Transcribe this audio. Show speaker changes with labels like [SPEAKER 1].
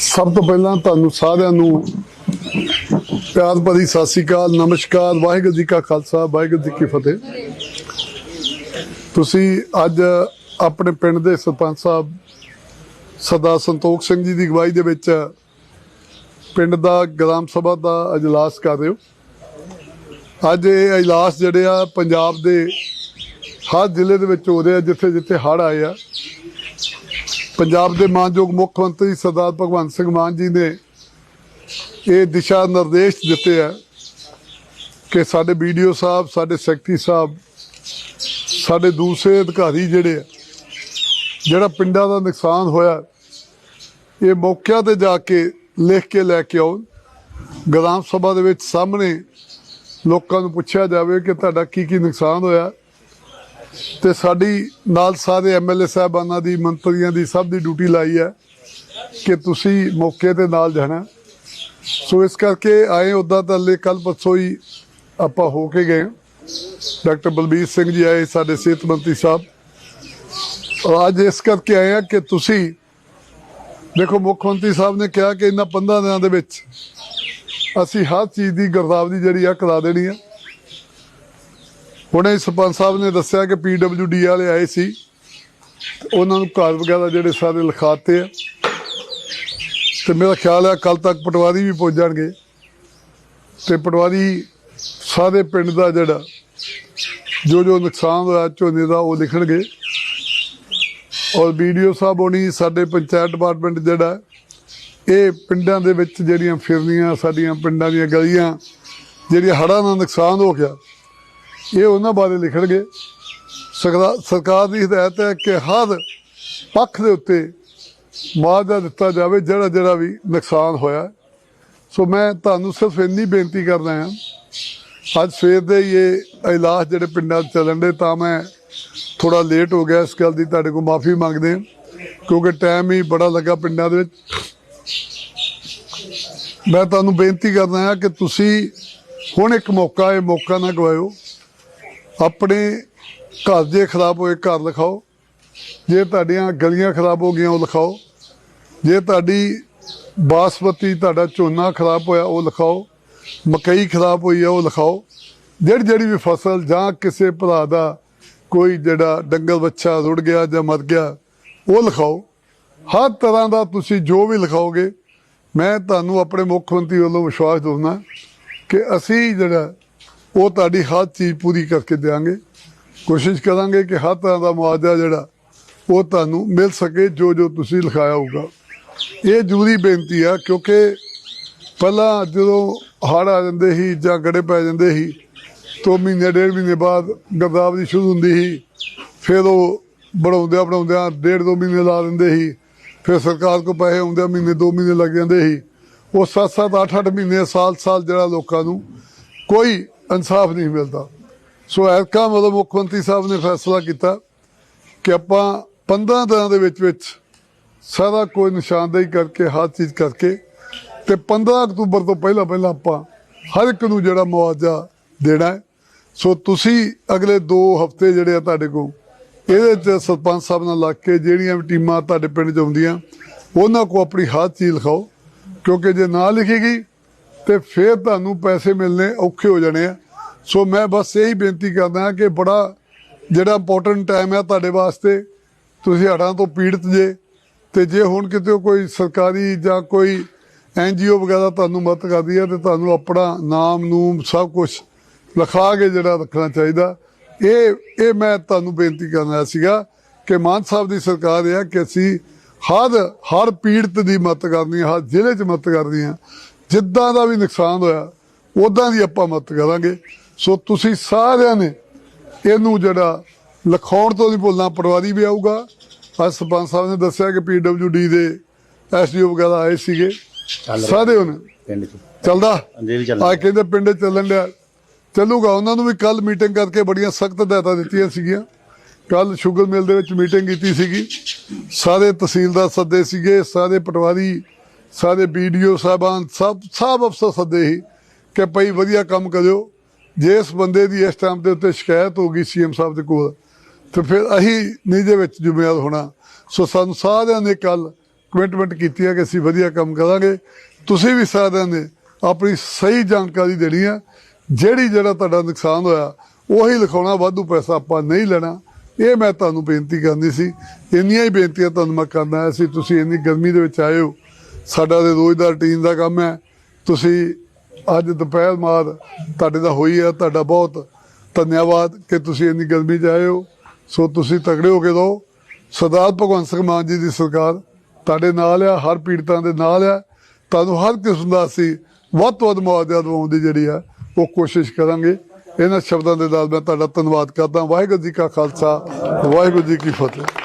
[SPEAKER 1] ਸਭ ਤੋਂ ਪਹਿਲਾਂ ਤੁਹਾਨੂੰ ਸਾਰਿਆਂ ਨੂੰ ਪਿਆਰ ਭਰੀ ਸਤਿ ਸ੍ਰੀ ਅਕਾਲ, ਨਮਸਕਾਰ, ਵਾਹਿਗੁਰੂ ਜੀ ਕਾ ਖਾਲਸਾ, ਵਾਹਿਗੁਰੂ ਜੀ ਕੀ ਫਤਿਹ। ਤੁਸੀਂ ਅੱਜ ਆਪਣੇ ਪਿੰਡ ਦੇ ਸਰਪੰਚ ਸਾਹਿਬ ਸਰਦਾਰ ਸੰਤੋਖ ਸਿੰਘ ਜੀ ਦੀ ਅਗਵਾਈ ਦੇ ਵਿੱਚ ਪਿੰਡ ਦਾ ਗ੍ਰਾਮ ਸਭਾ ਦਾ ਅਜਲਾਸ ਕਰ ਰਹੇ ਹੋ। ਅੱਜ ਇਹ ਇਜਲਾਸ ਜਿਹੜੇ ਆ ਪੰਜਾਬ ਦੇ ਹਰ ਜ਼ਿਲ੍ਹੇ ਦੇ ਵਿੱਚ ਹੋ ਰਿਹਾ ਜਿੱਥੇ ਜਿੱਥੇ ਹੜ੍ਹ ਆਏ ਆ। ਪੰਜਾਬ ਦੇ ਮਾਨਯੋਗ ਮੁੱਖ ਮੰਤਰੀ ਸਰਦਾਰ ਭਗਵੰਤ ਸਿੰਘ ਮਾਨ ਜੀ ਨੇ ਇਹ ਦਿਸ਼ਾ ਨਿਰਦੇਸ਼ ਦਿੱਤੇ ਆ ਕਿ ਸਾਡੇ ਵੀਡੀਓ ਸਾਹਿਬ, ਸਾਡੇ ਸੈਕਟਰੀ ਸਾਹਿਬ, ਸਾਡੇ ਦੂਸਰੇ ਅਧਿਕਾਰੀ ਜਿਹੜੇ ਆ, ਜਿਹੜਾ ਪਿੰਡਾਂ ਦਾ ਨੁਕਸਾਨ ਹੋਇਆ, ਇਹ ਮੌਕਿਆਂ ਤੇ ਜਾ ਕੇ ਲਿਖ ਕੇ ਲੈ ਕੇ ਆਉਣ। ਗ੍ਰਾਮ ਸਭਾ ਦੇ ਵਿੱਚ ਸਾਹਮਣੇ ਲੋਕਾਂ ਨੂੰ ਪੁੱਛਿਆ ਜਾਵੇ ਕਿ ਤੁਹਾਡਾ ਕੀ ਕੀ ਨੁਕਸਾਨ ਹੋਇਆ। ਤੇ ਸਾਡੀ ਨਾਲ ਸਾਰੇ ਐਮਐਲਏ ਸਾਹਿਬਾਨਾਂ ਦੀ, ਮੰਤਰੀਆਂ ਦੀ ਸਭ ਦੀ ਡਿਊਟੀ ਲਾਈ ਹੈ ਕਿ ਤੁਸੀਂ ਮੌਕੇ ਤੇ ਨਾਲ ਜਾਣਾ। ਸੋ ਇਸ ਕਰਕੇ ਆਏ ਉਦਾਂ ਤਾਂ ਲੈ ਕੱਲ ਪਰਸੋਂ ਹੀ ਆਪਾਂ ਹੋ ਕੇ ਗਏ ਡਾਕਟਰ ਬਲਬੀਰ ਸਿੰਘ ਜੀ ਆਏ, ਸਾਡੇ ਸਿਹਤ ਮੰਤਰੀ ਸਾਹਿਬ। ਔਰ ਅੱਜ ਇਸ ਕਰਕੇ ਆਏ ਆ ਕਿ ਤੁਸੀਂ, ਦੇਖੋ ਮੁੱਖ ਮੰਤਰੀ ਸਾਹਿਬ ਨੇ ਕਿਹਾ ਕਿ ਇਹਨਾਂ 15 ਦਿਨਾਂ ਦੇ ਵਿੱਚ ਅਸੀਂ ਹਰ ਚੀਜ਼ ਦੀ ਗਰਦਾਵਰੀ ਜਿਹੜੀ ਆ ਕਰਾ ਦੇਣੀ ਆ। ਹੁਣੇ ਸਰਪੰਚ ਸਾਹਿਬ ਨੇ ਦੱਸਿਆ ਕਿ ਪੀਡਬਲਯੂਡੀ ਵਾਲੇ ਆਏ ਸੀ। ਤੇ ਉਹਨਾਂ ਨੂੰ ਘਰ ਵਗੈਰਾ ਜਿਹੜੇ ਸਾਰੇ ਲਿਖਾਤੇ ਆ। ਤੇ ਮੇਰਾ ਖਿਆਲ ਹੈ ਕੱਲ ਤੱਕ ਪਟਵਾਰੀ ਵੀ ਪਹੁੰਚ ਜਾਣਗੇ ਤੇ ਪਟਵਾਰੀ ਸਾਰੇ ਪਿੰਡ ਦਾ ਜਿਹੜਾ ਜੋ ਜੋ ਨੁਕਸਾਨ ਹੋਇਆ ਝੋਨੇ ਦਾ ਉਹ ਲਿਖਣਗੇ। ਔਰ ਵੀਡੀਓ ਸਾਹਿਬ ਹੋਣੀ ਸਾਡੇ ਪੰਚਾਇਤ ਡਿਪਾਰਟਮੈਂਟ ਜਿਹੜਾ, ਇਹ ਪਿੰਡਾਂ ਦੇ ਵਿੱਚ ਜਿਹੜੀਆਂ ਫਿਰਨੀਆਂ ਸਾਡੀਆਂ ਪਿੰਡਾਂ ਦੀਆਂ ਗਲੀਆਂ, ਜਿਹੜੀਆਂ ਹੜ੍ਹਾਂ ਨਾਲ ਨੁਕਸਾਨ ਹੋ ਗਿਆ ਇਹ ਉਹਨਾਂ ਬਾਰੇ ਲਿਖਣਗੇ। ਸਰਕਾਰ ਦੀ ਹਦਾਇਤ ਹੈ ਕਿ ਹਰ ਪੱਖ ਦੇ ਉੱਤੇ ਮੁਆਵਜ਼ਾ ਦਿੱਤਾ ਜਾਵੇ, ਜਿਹੜਾ ਜਿਹੜਾ ਵੀ ਨੁਕਸਾਨ ਹੋਇਆ। ਸੋ ਮੈਂ ਤੁਹਾਨੂੰ ਸਿਰਫ ਇੰਨੀ ਬੇਨਤੀ ਕਰਦਾ ਹਾਂ। ਅੱਜ ਸਵੇਰ ਦੇ ਹੀ ਇਹ ਇਲਾਜ ਜਿਹੜੇ ਪਿੰਡਾਂ 'ਚ ਚੱਲਣ ਦੇ, ਤਾਂ ਮੈਂ ਥੋੜਾ ਲੇਟ ਹੋ ਗਿਆ ਇਸ ਗੱਲ ਦੀ। ਤੁਹਾਡੇ ਕੋਲ ਮਾਫੀ ਮੰਗਦੇ ਹਾਂ, ਕਿਉਂਕਿ ਟਾਈਮ ਹੀ ਬੜਾ ਲੱਗਾ ਪਿੰਡਾਂ ਦੇ ਵਿੱਚ। ਮੈਂ ਤੁਹਾਨੂੰ ਬੇਨਤੀ ਕਰਦਾ ਹਾਂ ਕਿ ਤੁਸੀਂ ਹੁਣ ਇੱਕ ਮੌਕਾ ਹੈ ਮੌਕਾ ਨਾ ਗਵਾਇਓ। ਆਪਣੇ ਘਰ ਜੇ ਖਰਾਬ ਹੋਏ, ਘਰ ਲਿਖਾਓ। ਜੇ ਤੁਹਾਡੀਆਂ ਗਲੀਆਂ ਖਰਾਬ ਹੋ ਗਈਆਂ, ਉਹ ਲਿਖਾਓ। ਜੇ ਤੁਹਾਡੀ ਬਾਸਮਤੀ, ਤੁਹਾਡਾ ਝੋਨਾ ਖਰਾਬ ਹੋਇਆ, ਉਹ ਲਿਖਾਓ। ਮਕਈ ਖਰਾਬ ਹੋਈ ਹੈ ਉਹ ਲਿਖਾਓ। ਜਿਹੜੀ ਜਿਹੜੀ ਵੀ ਫਸਲ ਜਾਂ ਕਿਸੇ ਭਰਾ ਦਾ ਕੋਈ ਜਿਹੜਾ ਡੰਗਰ ਬੱਚਾ ਰੁੜ ਗਿਆ ਜਾਂ ਮਰ ਗਿਆ, ਉਹ ਲਿਖਾਓ। ਹਰ ਤਰ੍ਹਾਂ ਦਾ ਤੁਸੀਂ ਜੋ ਵੀ ਲਿਖਾਓਗੇ, ਮੈਂ ਤੁਹਾਨੂੰ ਆਪਣੇ ਮੁੱਖ ਮੰਤਰੀ ਵੱਲੋਂ ਵਿਸ਼ਵਾਸ ਦਿੰਦਾ ਕਿ ਅਸੀਂ ਜਿਹੜਾ ਉਹ ਤੁਹਾਡੀ ਹਰ ਚੀਜ਼ ਪੂਰੀ ਕਰਕੇ ਦੇਵਾਂਗੇ ਕੋਸ਼ਿਸ਼ ਕਰਾਂਗੇ ਕਿ ਹਰ ਤਰ੍ਹਾਂ ਦਾ ਮੁਆਵਜ਼ਾ ਜਿਹੜਾ ਉਹ ਤੁਹਾਨੂੰ ਮਿਲ ਸਕੇ ਜੋ ਜੋ ਤੁਸੀਂ ਲਿਖਾਇਆ ਹੋਊਗਾ। ਇਹ ਜ਼ਰੂਰੀ ਬੇਨਤੀ ਆ, ਕਿਉਂਕਿ ਪਹਿਲਾਂ ਜਦੋਂ ਹੜ੍ਹ ਆ ਜਾਂਦੇ ਸੀ ਜਾਂ ਗੜੇ ਪੈ ਜਾਂਦੇ ਸੀ, ਤੋਂ ਮਹੀਨੇ, ਡੇਢ ਮਹੀਨੇ ਬਾਅਦ ਗਰਦਾਵਰੀ ਸ਼ੁਰੂ ਹੁੰਦੀ ਸੀ। ਫਿਰ ਉਹ ਬਣਾਉਂਦਿਆਂ ਬਣਾਉਂਦਿਆਂ ਡੇਢ ਦੋ ਮਹੀਨੇ ਲਾ ਦਿੰਦੇ ਸੀ। ਫਿਰ ਸਰਕਾਰ ਕੋ ਪੈਸੇ ਆਉਂਦੇ ਮਹੀਨੇ, ਦੋ ਮਹੀਨੇ ਲੱਗ ਜਾਂਦੇ ਸੀ। ਉਹ ਸੱਤ ਸੱਤ ਅੱਠ ਅੱਠ ਮਹੀਨੇ ਸਾਲ ਸਾਲ ਜਿਹੜਾ ਲੋਕਾਂ ਨੂੰ ਕੋਈ ਇਨਸਾਫ ਨਹੀਂ ਮਿਲਦਾ। ਸੋ ਐਰਕਾ ਮਤਲਬ ਮੁੱਖ ਮੰਤਰੀ ਸਾਹਿਬ ਨੇ ਫੈਸਲਾ ਕੀਤਾ ਕਿ ਆਪਾਂ 15 ਦਿਨਾਂ ਦੇ ਵਿੱਚ ਵਿੱਚ ਸਾਰਾ ਕੋਈ ਨਿਸ਼ਾਨਦੇਹੀ ਕਰਕੇ, ਹਰ ਚੀਜ਼ ਕਰਕੇ ਤੇ 15 ਅਕਤੂਬਰ ਤੋਂ ਪਹਿਲਾਂ ਪਹਿਲਾਂ ਆਪਾਂ ਹਰ ਇੱਕ ਨੂੰ ਜਿਹੜਾ ਮੁਆਵਜ਼ਾ ਦੇਣਾ ਹੈ। ਸੋ ਤੁਸੀਂ ਅਗਲੇ 2 ਹਫ਼ਤੇ ਜਿਹੜੇ ਆ ਤੁਹਾਡੇ ਕੋਲ, ਇਹਦੇ ਚ ਸਰਪੰਚ ਸਾਹਿਬ ਨਾਲ ਲੱਗ ਕੇ ਜਿਹੜੀਆਂ ਵੀ ਟੀਮਾਂ ਤੁਹਾਡੇ ਪਿੰਡ 'ਚ ਆਉਂਦੀਆਂ, ਉਹਨਾਂ ਕੋ ਆਪਣੀ ਹਰ ਚੀਜ਼ ਲਿਖਾਓ। ਕਿਉਂਕਿ ਜੇ ਨਾ ਲਿਖੀ ਗਈ ਤੇ ਫਿਰ ਤੁਹਾਨੂੰ ਪੈਸੇ ਮਿਲਨੇ ਔਖੇ ਹੋ ਜਾਣੇ ਆ। ਸੋ ਮੈਂ ਬਸ ਇਹੀ ਬੇਨਤੀ ਕਰਦਾ ਹਾਂ ਕਿ ਬੜਾ ਜਿਹੜਾ ਇੰਪੋਰਟੈਂਟ ਟਾਈਮ ਹੈ ਤੁਹਾਡੇ ਵਾਸਤੇ, ਤੁਸੀਂ ਹੜ੍ਹਾਂ ਤੋਂ ਪੀੜਤ ਜੇ ਤੇ ਜੇ ਹੁਣ ਕਿਤੇ ਕੋਈ ਸਰਕਾਰੀ ਜਾਂ ਕੋਈ ਐਨਜੀਓ ਵਗੈਰਾ ਤੁਹਾਨੂੰ ਮਦਦ ਕਰਦੀ ਹੈ ਤੇ ਤੁਹਾਨੂੰ ਆਪਣਾ ਨਾਮ ਨੂਮ ਸਭ ਕੁਝ ਲਿਖਾ ਕੇ ਜਿਹੜਾ ਰੱਖਣਾ ਚਾਹੀਦਾ। ਇਹ ਇਹ ਮੈਂ ਤੁਹਾਨੂੰ ਬੇਨਤੀ ਕਰਨਾ ਸੀਗਾ ਕਿ ਮਾਨ ਸਾਹਿਬ ਦੀ ਸਰਕਾਰ ਇਹ ਹੈ ਕਿ ਅਸੀਂ ਹਰ ਹਰ ਪੀੜਤ ਦੀ ਮਦਦ ਕਰਨੀ ਹੈ ਹਰ ਜ਼ਿਲ੍ਹੇ 'ਚ ਮਦਦ ਕਰਨੀ ਹੈ ਜਿੱਦਾਂ ਦਾ ਵੀ ਨੁਕਸਾਨ ਹੋਇਆ ਉਦਾਂ ਦੀ ਆਪਾਂ ਮਦਦ ਕਰਾਂਗੇ। ਸੋ ਤੁਸੀਂ ਸਾਰਿਆਂ ਨੇ ਇਹਨੂੰ ਜਿਹੜਾ ਲਿਖਾਉਣ ਤੋਂ ਨਹੀਂ ਭੁੱਲਣਾ ਪਟਵਾਰੀ ਵੀ ਆਊਗਾ। ਅੱਜ ਸਰਪੰਚ ਸਾਹਿਬ ਨੇ ਦੱਸਿਆ ਕਿ ਪੀਡਬਲਯੂਡੀ ਦੇ ਐਸਡੀਓ ਵਗੈਰਾ ਆਏ ਸੀਗੇ। ਸਾਰੇ
[SPEAKER 2] ਚ।
[SPEAKER 1] ਚੱਲਦਾ? ਆ ਕਹਿੰਦੇ ਪਿੰਡ ਚੱਲਣ ਡਿਆ। ਚੱਲੂਗਾ ਉਹਨਾਂ ਨੂੰ ਵੀ ਕੱਲ ਮੀਟਿੰਗ ਕਰਕੇ ਬੜੀਆਂ ਸਖਤ ਹਦਾਇਤਾਂ ਦਿੱਤੀਆਂ ਸੀਗੀਆਂ। ਕੱਲ ਸ਼ੂਗਰ ਮਿਲ ਦੇ ਵਿੱਚ ਮੀਟਿੰਗ ਕੀਤੀ ਸੀਗੀ। ਸਾਰੇ ਤਹਿਸੀਲਦਾਰ ਸੱਦੇ ਸੀਗੇ ਸਾਰੇ ਪਟਵਾਰੀ ਸਾਰੇ ਵੀਡੀਓ ਸਾਹਿਬਾਨ ਸਭ ਸਭ ਅਫਸਰ ਸੱਦੇ ਸੀ ਕਿ ਭਈ ਵਧੀਆ ਕੰਮ ਕਰਿਓ। ਜੇ ਇਸ ਬੰਦੇ ਦੀ ਇਸ ਟਾਈਮ ਦੇ ਉੱਤੇ ਸ਼ਿਕਾਇਤ ਹੋ ਗਈ ਸੀਐਮ ਸਾਹਿਬ ਦੇ ਕੋਲ, ਤੇ ਫਿਰ ਅਸੀਂ ਨਿੱਜੇ ਵਿੱਚ ਜ਼ਿੰਮੇਵਾਰ ਹੋਣਾ। ਸੋ ਸਾਨੂੰ ਸਾਰਿਆਂ ਨੇ ਕੱਲ ਕਮਿਟਮੈਂਟ ਕੀਤੀ ਹੈ ਕਿ ਅਸੀਂ ਵਧੀਆ ਕੰਮ ਕਰਾਂਗੇ। ਤੁਸੀਂ ਵੀ ਸਾਰਿਆਂ ਨੇ ਆਪਣੀ ਸਹੀ ਜਾਣਕਾਰੀ ਦੇਣੀ ਹੈ। ਜਿਹੜੀ ਜਿਹੜਾ ਤੁਹਾਡਾ ਨੁਕਸਾਨ ਹੋਇਆ, ਉਹੀ ਲਿਖਾਉਣਾ, ਵਾਧੂ ਪੈਸਾ ਆਪਾਂ ਨਹੀਂ ਲੈਣਾ। ਇਹ ਮੈਂ ਤੁਹਾਨੂੰ ਬੇਨਤੀ ਕਰਨੀ ਸੀ। ਇੰਨੀਆਂ ਹੀ ਬੇਨਤੀਆਂ ਤੁਹਾਨੂੰ ਮੈਂ ਕਰਨਾ ਆਇਆ ਸੀ। ਤੁਸੀਂ ਇੰਨੀ ਗਰਮੀ ਦੇ ਵਿੱਚ ਆਏ ਹੋ। ਸਾਡਾ ਤੇ ਰੋਜ਼ ਦਾ ਰੂਟੀਨ ਦਾ ਕੰਮ ਹੈ। ਤੁਸੀਂ ਅੱਜ ਦੁਪਹਿਰ ਮਾਰ ਤੁਹਾਡੇ ਦਾ ਹੋਈ ਹੈ। ਤੁਹਾਡਾ ਬਹੁਤ ਧੰਨਵਾਦ ਕਿ ਤੁਸੀਂ ਇੰਨੀ ਗਰਮੀ 'ਚ ਆਏ ਹੋ। ਸੋ ਤੁਸੀਂ ਤਗੜੇ ਹੋ ਕੇ ਰਹੋ। ਸਰਦਾਰ ਭਗਵੰਤ ਸਿੰਘ ਮਾਨ ਜੀ ਦੀ ਸਰਕਾਰ ਤੁਹਾਡੇ ਨਾਲ ਆ, ਹਰ ਪੀੜਤਾਂ ਦੇ ਨਾਲ ਆ। ਤੁਹਾਨੂੰ ਹਰ ਕਿਸਮ ਦਾ ਅਸੀਂ ਵੱਧ ਤੋਂ ਵੱਧ ਮੁਆਵਜ਼ਾ ਦਿਵਾਉਣ ਦੀ ਜਿਹੜੀ ਆ, ਉਹ ਕੋਸ਼ਿਸ਼ ਕਰਾਂਗੇ। ਇਹਨਾਂ ਸ਼ਬਦਾਂ ਦੇ ਨਾਲ ਮੈਂ ਤੁਹਾਡਾ ਧੰਨਵਾਦ ਕਰਦਾ। ਵਾਹਿਗੁਰੂ ਜੀ ਕਾ ਖਾਲਸਾ, ਵਾਹਿਗੁਰੂ ਜੀ ਕੀ ਫਤਿਹ।